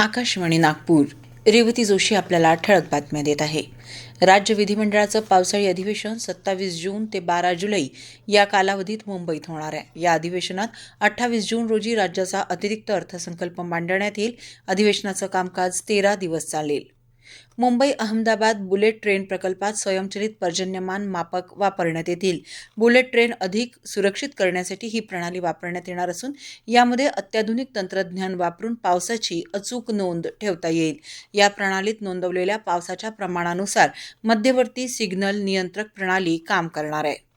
आकाशवाणी नागपूर. रेवती जोशी आपल्याला ठळक बातम्या देत आहे. राज्य विधिमंडळाचं पावसाळी अधिवेशन सत्तावीस जून ते बारा जुलै या कालावधीत मुंबईत होणार आहे. या अधिवेशनात अठ्ठावीस जून रोजी राज्याचा अतिरिक्त अर्थसंकल्प मांडण्यात येईल. अधिवेशनाचं कामकाज तेरा दिवस चालेल. मुंबई अहमदाबाद बुलेट ट्रेन प्रकल्पात स्वयंचलित पर्जन्यमान मापक वापरण्यात येतील. बुलेट ट्रेन अधिक सुरक्षित करण्यासाठी ही प्रणाली वापरण्यात येणार असून यामध्ये अत्याधुनिक तंत्रज्ञान वापरून पावसाची अचूक नोंद ठेवता येईल. या प्रणालीत नोंदवलेल्या पावसाच्या प्रमाणानुसार मध्यवर्ती सिग्नल नियंत्रक प्रणाली काम करणार आहे.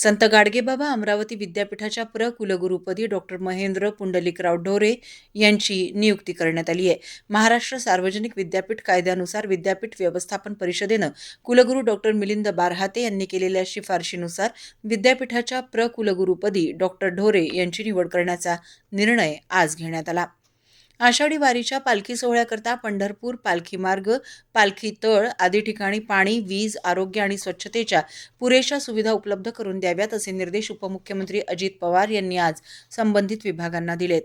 संत गाडगेबाबा अमरावती विद्यापीठाच्या प्र कुलगुरुपदी डॉक्टर महेंद्र पुंडलिकराव ढोरे यांची नियुक्ती करण्यात आली आहे. महाराष्ट्र सार्वजनिक विद्यापीठ कायद्यानुसार विद्यापीठ व्यवस्थापन परिषदेनं कुलगुरू डॉक्टर मिलिंद बारहाते यांनी केलेल्या शिफारशीनुसार विद्यापीठाच्या प्र कुलगुरुपदी डॉक्टर ढोरे यांची निवड करण्याचा निर्णय आज घेण्यात आला. आषाढी वारीच्या पालखी सोहळ्याकरता पंढरपूर पालखी मार्ग पालखी तळ आदी ठिकाणी पाणी वीज आरोग्य आणि स्वच्छतेच्या पुरेशा सुविधा उपलब्ध करून द्याव्यात असे निर्देश उपमुख्यमंत्री अजित पवार यांनी आज संबंधित विभागांना दिलेत.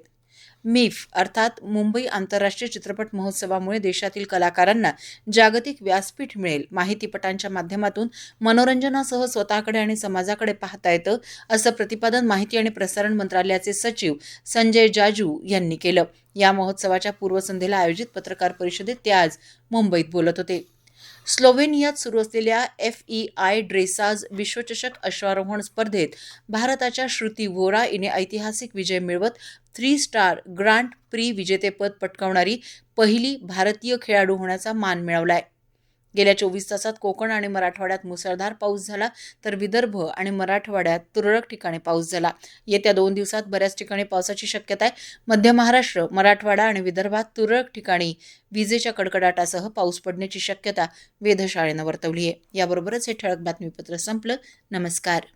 मिफ अर्थात मुंबई आंतरराष्ट्रीय चित्रपट महोत्सवामुळे देशातील कलाकारांना जागतिक व्यासपीठ मिळेल. माहितीपटांच्या माध्यमातून मनोरंजनासह स्वतःकडे आणि समाजाकडे पाहता येतं असं प्रतिपादन माहिती आणि प्रसारण मंत्रालयाचे सचिव संजय जाजू यांनी केलं. या महोत्सवाच्या पूर्वसंध्येला आयोजित पत्रकार परिषदेत ते आज मुंबईत बोलत होते. स्लोव्हेनियात सुरू असलेल्या एफ ई आय ड्रेसाज विश्वचषक अश्वारोहण स्पर्धेत भारताच्या श्रुती वोरा हिने ऐतिहासिक विजय मिळवत थ्री स्टार ग्रांट प्री विजेतेपद पटकावणारी पहिली भारतीय खेळाडू होण्याचा मान मिळवलाय. गेल्या चोवीस तासात कोकण आणि मराठवाड्यात मुसळधार पाऊस झाला तर विदर्भ आणि मराठवाड्यात तुरळक ठिकाणी पाऊस झाला. येत्या दोन दिवसात बऱ्याच ठिकाणी पावसाची शक्यता आहे. मध्य महाराष्ट्र मराठवाडा आणि विदर्भात तुरळक ठिकाणी विजेच्या कडकडाटासह पाऊस पडण्याची शक्यता वेधशाळेनं वर्तवली आहे. याबरोबरच हे ठळक बातमीपत्र संपलं. नमस्कार.